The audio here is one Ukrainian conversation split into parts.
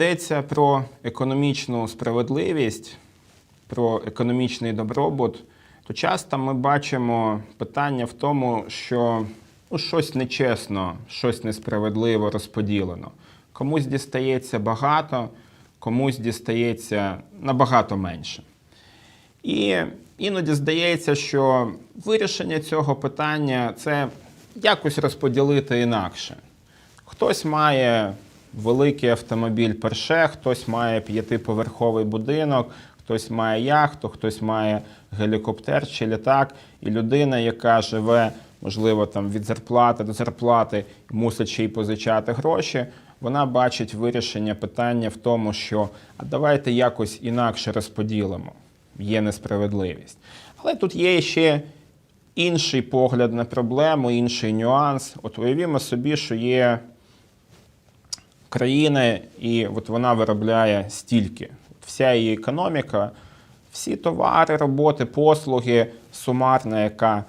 Йдеться про економічну справедливість, про економічний добробут, то часто ми бачимо питання в тому, що ну, щось нечесно, щось несправедливо розподілено. Комусь дістається багато, комусь дістається набагато менше. І іноді здається, що вирішення цього питання це якось розподілити інакше. Хтось має великий автомобіль Порше, хтось має п'ятиповерховий будинок, хтось має яхту, хтось має гелікоптер чи літак. І людина, яка живе, можливо, там від зарплати до зарплати, мусить ще й позичати гроші, вона бачить вирішення питання в тому, що а давайте якось інакше розподілимо. Є несправедливість. Але тут є ще інший погляд на проблему, інший нюанс. От уявімо собі, що є країна, і от вона виробляє стільки. Вся її економіка, всі товари, роботи, послуги, сумарна, яка,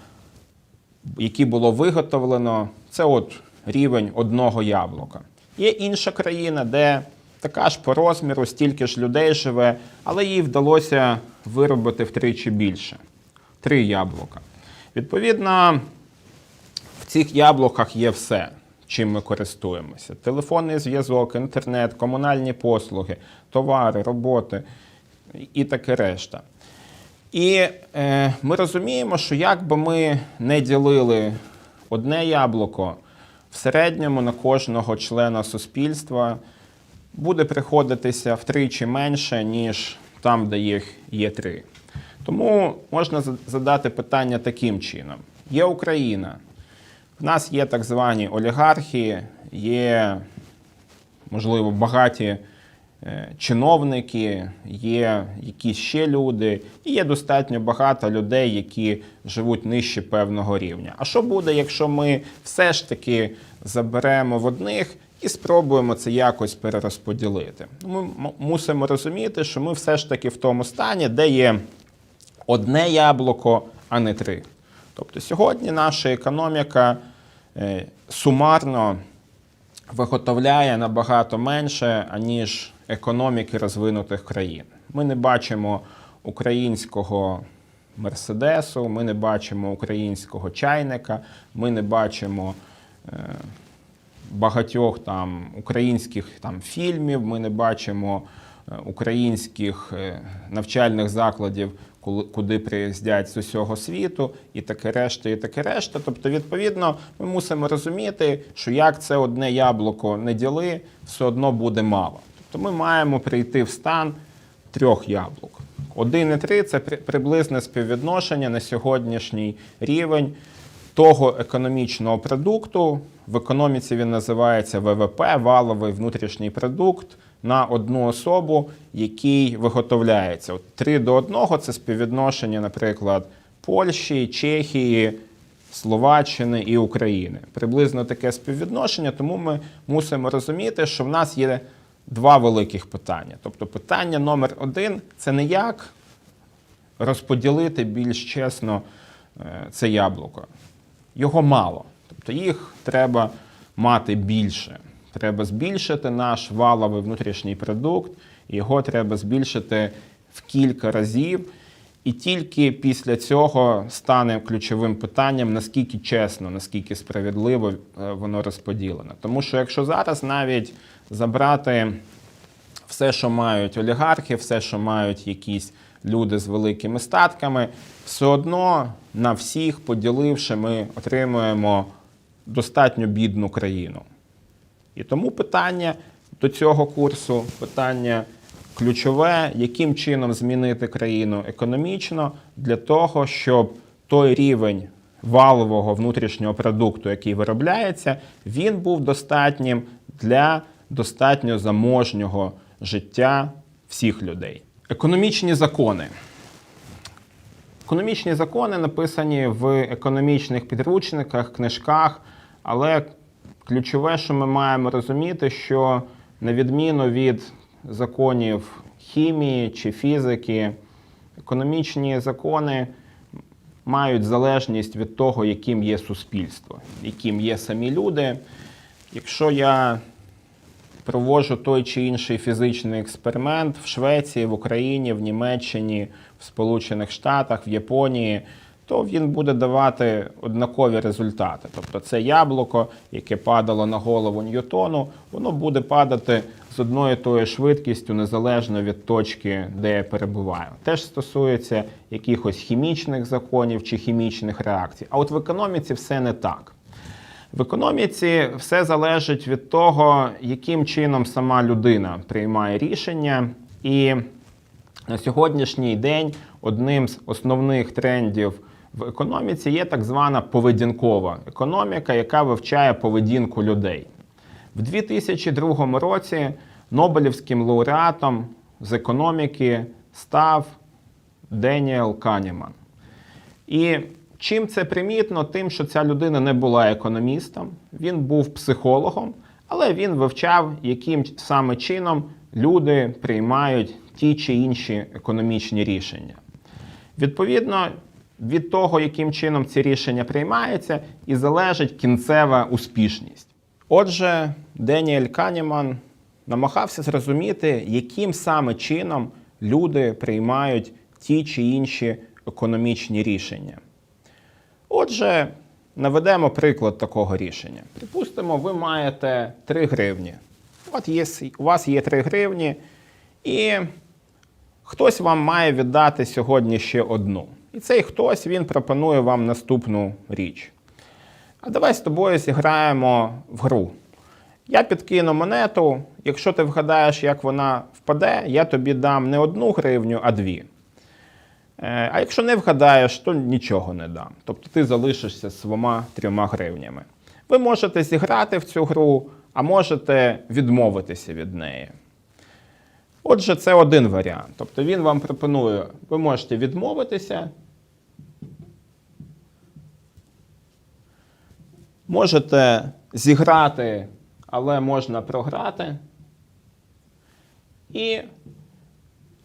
які було виготовлено, це от рівень одного яблука. Є інша країна, де така ж по розміру, стільки ж людей живе, але їй вдалося виробити втричі більше три яблука. Відповідно, в цих яблуках є все, чим ми користуємося: телефонний зв'язок, інтернет, комунальні послуги, товари, роботи і таке решта. І е, ми розуміємо, що як би ми не ділили одне яблуко, в середньому на кожного члена суспільства буде приходитися втричі менше, ніж там, де їх є три. Тому можна задати питання таким чином: є Україна, в нас є так звані олігархи, є, можливо, багаті е, чиновники, є якісь ще люди, і є достатньо багато людей, які живуть нижче певного рівня. А що буде, якщо ми все ж таки заберемо в одних і спробуємо це якось перерозподілити? Ну, Ми мусимо розуміти, що ми все ж таки в тому стані, де є одне яблуко, а не три. Тобто сьогодні наша економіка сумарно виготовляє набагато менше, аніж економіки розвинутих країн. Ми не бачимо українського мерседесу, ми не бачимо українського чайника, ми не бачимо е, багатьох там українських там фільмів. Ми не бачимо е, українських е, навчальних закладів, куди приїздять з усього світу, і таке решта, і таке решта. Тобто, відповідно, ми мусимо розуміти, що як це одне яблуко не діли, все одно буде мало. Тобто ми маємо прийти в стан трьох яблук. Один і три це при- приблизне співвідношення на сьогоднішній рівень того економічного продукту. В економіці він називається ВВП, валовий внутрішній продукт на одну особу, який виготовляється. От 3 до 1 це співвідношення, наприклад, Польщі, Чехії, Словаччини і України. Приблизно таке співвідношення, тому ми мусимо розуміти, що в нас є два великих питання. Тобто, питання номер один це не як розподілити більш чесно е, це яблуко. Його мало. Тобто їх треба мати більше. Треба збільшити наш валовий внутрішній продукт, його треба збільшити в кілька разів. І тільки після цього стане ключовим питанням, наскільки чесно, наскільки справедливо е, воно розподілено. Тому що якщо зараз навіть забрати все, що мають олігархи, все, що мають якісь люди з великими статками, все одно на всіх поділивши, ми отримуємо достатньо бідну країну. І тому питання до цього курсу, питання ключове, яким чином змінити країну економічно для того, щоб той рівень валового внутрішнього продукту, який виробляється, він був достатнім для достатньо заможнього життя всіх людей. Економічні закони. Економічні закони написані в економічних підручниках, книжках, але ключове, що ми маємо розуміти, що на відміну від законів хімії чи фізики, економічні закони мають залежність від того, яким є суспільство, яким є самі люди. Якщо я проводжу той чи інший фізичний експеримент в Швеції, в Україні, в Німеччині, в Сполучених Штатах, в Японії, то він буде давати однакові результати. Тобто це яблуко, яке падало на голову Ньютону, воно буде падати з одною тою швидкістю незалежно від точки, де я перебуваю. Теж стосується якихось хімічних законів чи хімічних реакцій. А от в економіці все не так. В економіці все залежить від того, яким чином сама людина приймає рішення. І на сьогоднішній день одним з основних трендів в економіці є так звана поведінкова економіка, яка вивчає поведінку людей. В 2002 році Нобелівським лауреатом з економіки став Деніел Каніман. І чим це примітно? Тим, що ця людина не була економістом, він був психологом, але він вивчав, яким саме чином люди приймають ті чи інші економічні рішення. Відповідно, від того, яким чином ці рішення приймаються, і залежить кінцева успішність. Отже, Деніель Каніман намагався зрозуміти, яким саме чином люди приймають ті чи інші економічні рішення. Отже, наведемо приклад такого рішення. Припустимо, ви маєте 3 гривні. От є, у вас є 3 гривні, і хтось вам має віддати сьогодні ще одну. І цей хтось він пропонує вам наступну річ. А давай з тобою зіграємо в гру. Я підкину монету. Якщо ти вгадаєш, як вона впаде, я тобі дам не одну гривню, а дві. Е, А якщо не вгадаєш, то нічого не дам. Тобто ти залишишся з двома трьома гривнями. Ви можете зіграти в цю гру, а можете відмовитися від неї. Отже, це один варіант. Тобто він вам пропонує, ви можете відмовитися. Можете зіграти, але можна програти. І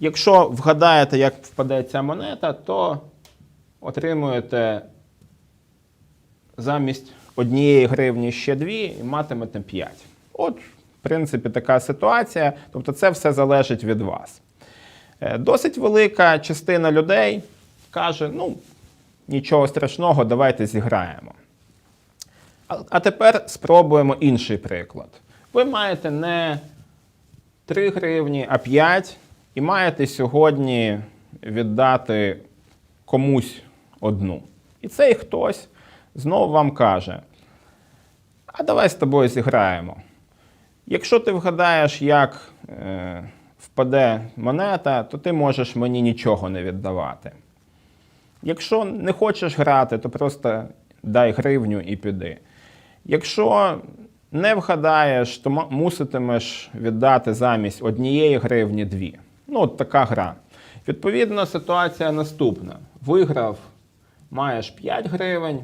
якщо вгадаєте, як впаде ця монета, то отримуєте замість однієї гривні ще дві і матимете 5. От, в принципі, така ситуація. Тобто, це все залежить від вас. Е, Досить велика частина людей каже: ну, нічого страшного, давайте зіграємо. А- тепер спробуємо інший приклад. Ви маєте не 3 гривні, а 5, і маєте сьогодні віддати комусь одну. І цей хтось знову вам каже: а давай з тобою зіграємо. Якщо ти вгадаєш, як е, впаде монета, то ти можеш мені нічого не віддавати. Якщо не хочеш грати, то просто дай гривню і піди. Якщо не вгадаєш, то муситимеш віддати замість однієї гривні дві. Ну, от така гра. Відповідно, ситуація наступна. Виграв, маєш 5 гривень.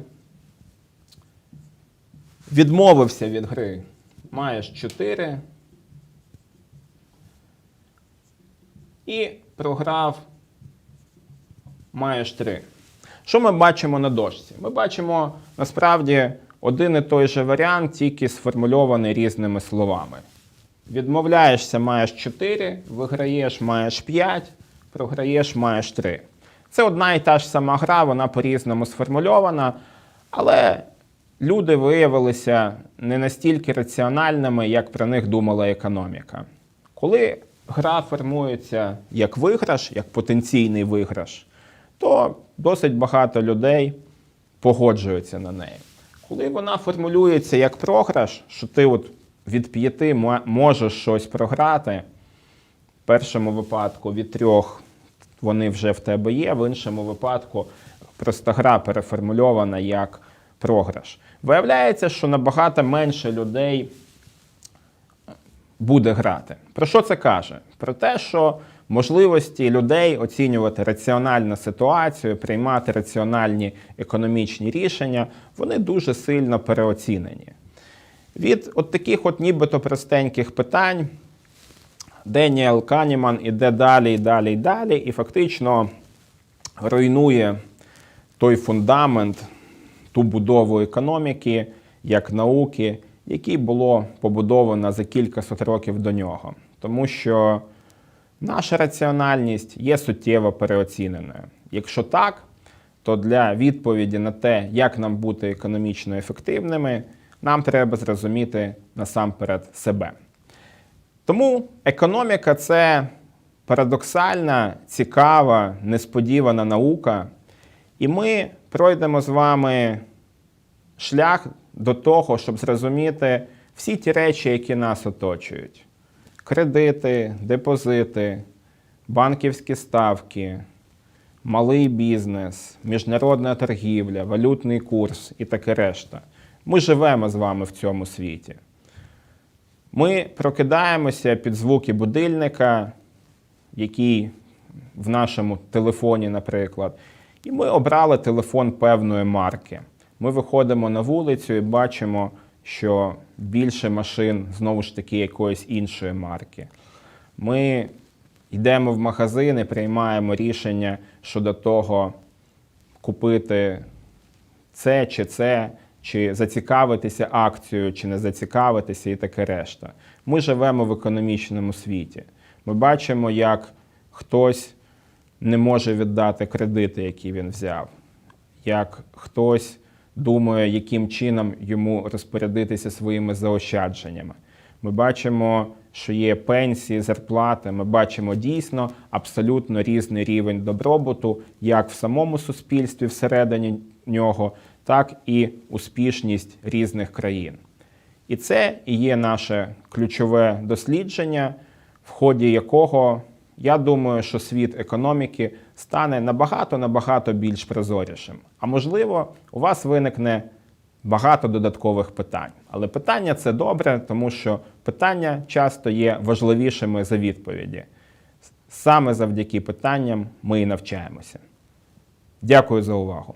Відмовився від гри, маєш 4. І програв, маєш 3. Що ми бачимо на дошці? Ми бачимо насправді один і той же варіант, тільки сформульований різними словами. Відмовляєшся, маєш 4, виграєш, маєш 5, програєш, маєш 3. Це одна і та ж сама гра, вона по-різному сформульована, але люди виявилися не настільки раціональними, як про них думала економіка. Коли гра формується як виграш, як потенційний виграш, то досить багато людей погоджуються на неї. Коли вона формулюється як програш, що ти от від п'яти можеш щось програти, в першому випадку від трьох вони вже в тебе є, в іншому випадку просто гра переформульована як програш. Виявляється, що набагато менше людей буде грати. Про що це каже? Про те, що можливості людей оцінювати раціональну ситуацію, приймати раціональні економічні рішення, вони дуже сильно переоцінені. Від от таких от нібито простеньких питань Деніел Каніман іде далі, і далі, і далі, і фактично руйнує той фундамент, ту будову економіки, як науки, який було побудовано за кількасот років до нього. Тому що наша раціональність є суттєво переоціненою. Якщо так, то для відповіді на те, як нам бути економічно ефективними, нам треба зрозуміти насамперед себе. Тому економіка це парадоксальна, цікава, несподівана наука. І ми пройдемо з вами шлях до того, щоб зрозуміти всі ті речі, які нас оточують: кредити, депозити, банківські ставки, малий бізнес, міжнародна торгівля, валютний курс і таке решта. Ми живемо з вами в цьому світі. Ми прокидаємося під звуки будильника, який в нашому телефоні, наприклад, і ми обрали телефон певної марки. Ми виходимо на вулицю і бачимо, що більше машин знову ж таки якоїсь іншої марки. Ми йдемо в магазин і приймаємо рішення щодо того, купити це чи це, чи зацікавитися акцією, чи не зацікавитися, і таке решта. Ми живемо в економічному світі. Ми бачимо, як хтось не може віддати кредити, які він взяв, як хтось думає, яким чином йому розпорядитися своїми заощадженнями. Ми бачимо, що є пенсії, зарплати. Ми бачимо дійсно абсолютно різний рівень добробуту, як в самому суспільстві всередині нього, так і успішність різних країн. І це і є наше ключове дослідження, в ході якого я думаю, що світ економіки стане набагато набагато більш прозорішим. А можливо, у вас виникне багато додаткових питань. Але питання це добре, тому що питання часто є важливішими за відповіді. Саме завдяки питанням ми і навчаємося. Дякую за увагу.